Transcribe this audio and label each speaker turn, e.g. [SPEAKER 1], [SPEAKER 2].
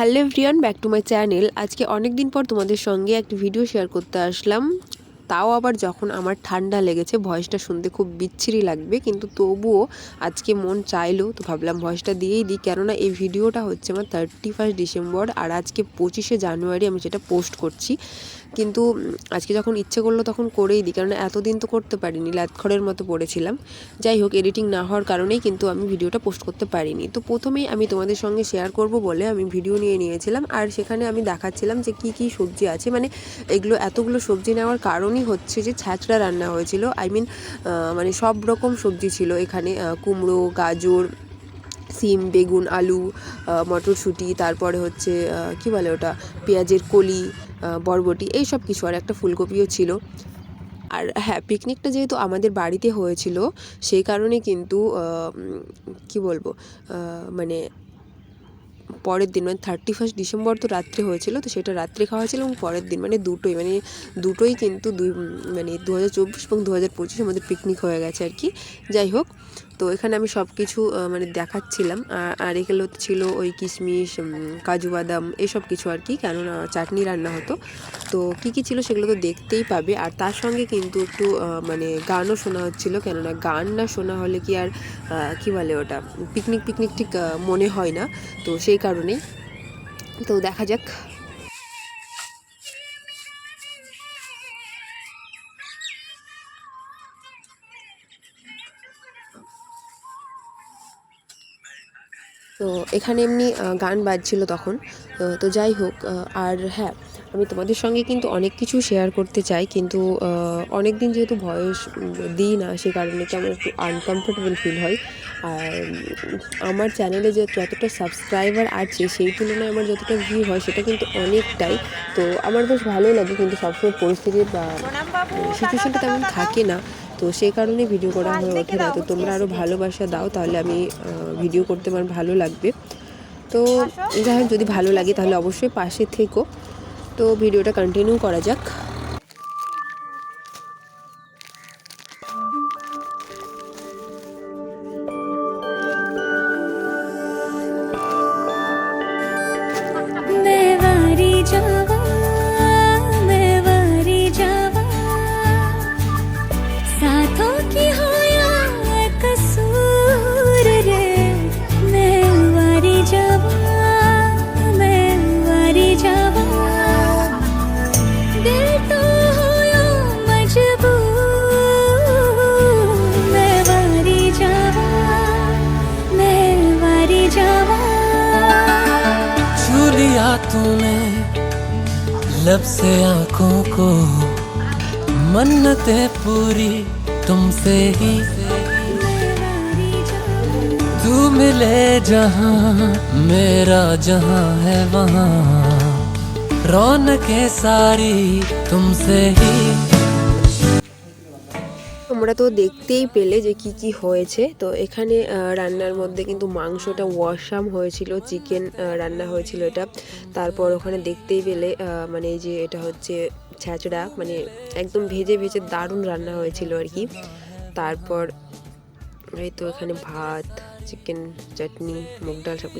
[SPEAKER 1] Hello everyone, back to my channel. আজকে অনেক দিন পর তোমাদের সঙ্গে একটি ভিডিও শেয়ার করতে আসলাম। তাও আবার যখন আমার ঠান্ডা লেগেছে, ভয়েসটা শুনতে খুব বিচ্ছিরি লাগবে, কিন্তু তবুও আজকে মন চাইলো, তো ভাবলাম ভয়েসটা দিয়েই দিই। কেননা এই ভিডিওটা হচ্ছে আমার থার্টি ফার্স্ট ডিসেম্বর আর আজকে পঁচিশে জানুয়ারি আমি যেটা পোস্ট করছি। কিন্তু আজকে যখন ইচ্ছে করল তখন করেই দিই কারণ এতদিন তো করতে পারিনি লাতখড়ের মতো পড়েছিলাম। যাই হোক এডিটিং না হওয়ার কারণেই কিন্তু আমি ভিডিওটা পোস্ট করতে পারিনি। তো প্রথমেই আমি তোমাদের সঙ্গে শেয়ার করব বলে আমি ভিডিও নিয়ে নিয়েছিলাম, আর সেখানে আমি দেখাচ্ছিলাম যে কি কি সবজি আছে। মানে এগুলো, এতগুলো সবজি নেওয়ার কারণই হচ্ছে যে ছ্যাঁচড়া রান্না হয়েছিল। আই মিন মানে সব রকম সবজি ছিল এখানে কুমড়ো, গাজর সিম, বেগুন, আলু মটরশুঁটি, তারপরে হচ্ছে কি বলে ওটা? পেঁয়াজের কলি বরবটি, এই সব কিছু। আর একটা ফুলকপিও ছিল। আর হ্যাঁ পিকনিকটা যেহেতু আমাদের বাড়িতে হয়েছিল, সেই কারণে কিন্তু কি বলব মানে পরের দিন মানে থার্টি ফার্স্ট ডিসেম্বর তো রাত্রে হয়েছিল, তো সেটা রাত্রে খাওয়া হয়েছিল এবং পরের দিন মানে দুটোই মানে দুটোই কিন্তু দুই মানে দু হাজার চব্বিশ এবং দু হাজার পঁচিশ আমাদের পিকনিক হয়ে গেছে আর কি। যাই হোক তো এখানে আমি সব কিছু মানে দেখাচ্ছিলাম। আর- এগুলো ছিল ওই কিশমিশ কাজু বাদাম, এসব কিছু আর কি, কেননা চাটনি রান্না হতো। তো কী কী ছিল সেগুলো তো দেখতেই পাবে। আর তার সঙ্গে কিন্তু একটু মানে গানও শোনা হচ্ছিল, কেননা গান না শোনা হলে কি আর কি বলে ওটা, পিকনিক পিকনিক ঠিক মনে হয় না। তো সেই কারণেই। তো দেখা যাক। তো এখানে এমনি গান বাজছিল তখন। তো যাই হোক আর হ্যাঁ আমি তোমাদের সঙ্গে কিন্তু অনেক কিছু শেয়ার করতে চাই। কিন্তু অনেক দিন যেহেতু ভয়েস দিই না সে কারণে কেমন একটু আনকমফোর্টেবল ফিল হয়। আর আমার চ্যানেলে যে যতটা সাবস্ক্রাইবার আছে সেই তুলনায় আমার যতটা ভিউ হয় সেটা কিন্তু অনেকটাই। তো আমার বেশ ভালোই লাগে কিন্তু সবসময় পরিস্থিতি বা সিচুয়েশনটা তেমন থাকে না। তো সেই কারণে ভিডিও করা হয়ে ওঠে না। তো তোমরা আরও ভালোবাসা দাও, তাহলে আমি ভিডিও করতে আমার ভালো লাগবে। তো যাই হোক, যদি ভালো লাগে তাহলে অবশ্যই পাশে থেকো। তো ভিডিওটা কন্টিনিউ করা যাক।
[SPEAKER 2] तूने लब से आँखों को मन्नतें पूरी तुमसे ही। तू मिले जहाँ, मेरा जहाँ है वहाँ। रौनकें सारी तुमसे ही।
[SPEAKER 1] তোমরা তো দেখতেই পেলে যে কি কি হয়েছে। তো এখানে রান্নার মধ্যে কিন্তু মাংসটা ওয়াশাম হয়েছিল, চিকেন রান্না হয়েছিল এটা। তারপর ওখানে দেখতেই পেলে মানে এই যে এটা হচ্ছে ছ্যাঁচড়া মানে একদম ভেজে ভেজে দারুণ রান্না হয়েছিল আর কি। তারপর এই তো এখানে ভাত, চিকেন, চাটনি, মুগ ডাল সব